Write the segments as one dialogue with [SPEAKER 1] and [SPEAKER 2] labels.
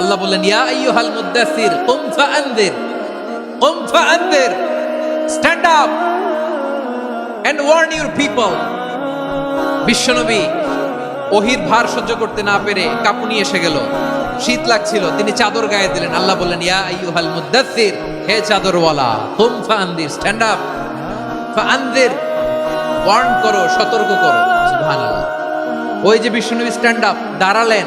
[SPEAKER 1] আল্লাহ বললেন, ইয়া আইয়ুহাল কুম ফাআনদির কুম ফাআনদির, stand up and warn your people. বিশ্বনবী ওহির ভার সহ্য করতে না পেরে কাঁপুনি এসে গেল। শীত লাগছিল, তিনি চাদর গায়ে দিলেন। আল্লাহ বললেন, ইয়া আইয়ুহাল মুদ্দাসির হে চাদরওয়ালা, কুম ফাআনদির, স্ট্যান্ড আপ, ফাআনদির, ওয়ার্ন করো, সতর্ক করো। সুবহানাল্লাহ। ওই যে বিশ্বনবী স্ট্যান্ড আপ, দাঁড়ালেন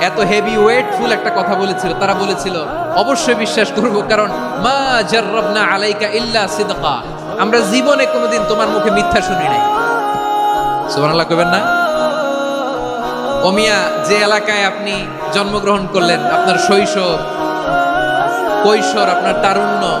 [SPEAKER 1] এত হেভি ওয়েটফুল একটা কথা বলেছিল। তারা বলেছিল, অবশ্যই বিশ্বাস করব, কারণ মা জাররাবনা আলাইকা ইল্লা সিদকা। আমরা জীবনে কোনোদিন তোমার মুখে মিথ্যা শুনি নাই। সুবহানাল্লাহ কইবেন না? ওমিয়া যে এলাকায় আপনি জন্মগ্রহণ করলেন, আপনার শৈশব, কৈশোর, আপনার তারুণ্য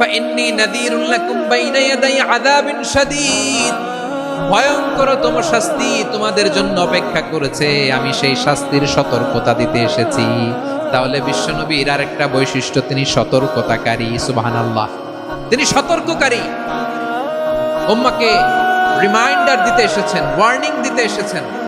[SPEAKER 1] فإني نذير لكم بين يدي عذاب شديد ভয়ঙ্কর তম শাস্তি তোমাদের জন্য অপেক্ষা করেছে আমি সেই শাস্তির সতর্কতা দিতে এসেছি তাহলে বিশ্বনবীর আর একটা বৈশিষ্ট্য তিনি সতর্কতাকারী সুবহানাল্লাহ তিনি সতর্ককারী উম্মাকে রিমাইন্ডার দিতে এসেছেন ওয়ার্নিং দিতে এসেছেন